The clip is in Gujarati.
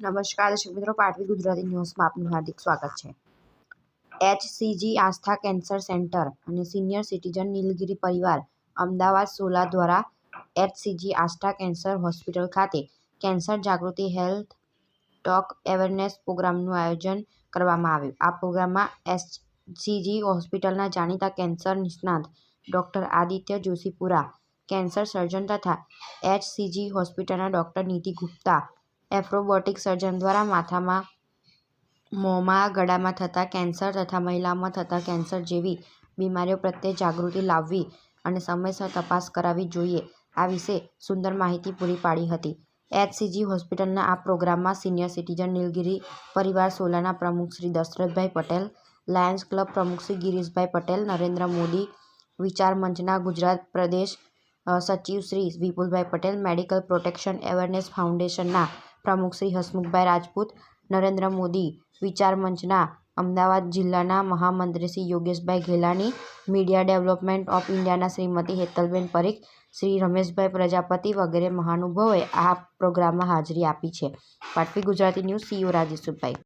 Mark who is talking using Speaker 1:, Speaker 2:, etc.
Speaker 1: નમસ્કાર, દર્શક મિત્રો, પાટવી ગુજરાતી ન્યૂઝમાં આપનું હાર્દિક સ્વાગત છે. એચસીજી આસ્થા કેન્સર સેન્ટર અને સિનિયર સિટીઝન નીલગિરી પરિવાર અમદાવાદ સોલા દ્વારા એચસીજી આસ્થા કેન્સર હોસ્પિટલ ખાતે કેન્સર જાગૃતિ હેલ્થ ટોક અવેરનેસ પ્રોગ્રામનું આયોજન કરવામાં આવ્યું. આ પ્રોગ્રામમાં એચસીજી હોસ્પિટલના જાણીતા કેન્સર નિષ્ણાત doctor Aditya Joshipura, cancer surgeon તથા એચસીજી હોસ્પિટલના ડૉક્ટર નીતિ ગુપ્તા એફ્રોબોટિક સર્જન દ્વારા માથામાં, મોંમાં, ગળામાં થતા કેન્સર તથા મહિલાઓમાં થતા કેન્સર જેવી બીમારીઓ પ્રત્યે જાગૃતિ લાવવી અને સમયસર તપાસ કરાવવી જોઈએ. આ વિશે સુંદર માહિતી પૂરી પાડી હતી. એચસીજી હોસ્પિટલના આ પ્રોગ્રામમાં સિનિયર સિટીઝન નીલગિરી પરિવાર સોલાના પ્રમુખ શ્રી દશરથભાઈ પટેલ, લાયન્સ ક્લબ પ્રમુખ શ્રી ગિરીશભાઈ પટેલ, નરેન્દ્ર મોદી, વિચાર મંચના ગુજરાત પ્રદેશ સચિવ Shri Vipulbhai Patel, medical protection awareness ફાઉન્ડેશનના પ્રમુખ શ્રી હસમુખભાઈ રાજપૂત, નરેન્દ્ર મોદી, વિચાર મંચના અમદાવાદ જિલ્લાના મહામંત્રી Shri Yogeshbhai Ghelani, media development of ઇન્ડિયાના શ્રીમતી હેતલબેન પરીખ, શ્રી રમેશભાઈ પ્રજાપતિ વગેરે મહાનુભાવોએ આ પ્રોગ્રામમાં હાજરી આપી છે. Patvi Gujarati news CO Rajeshbhai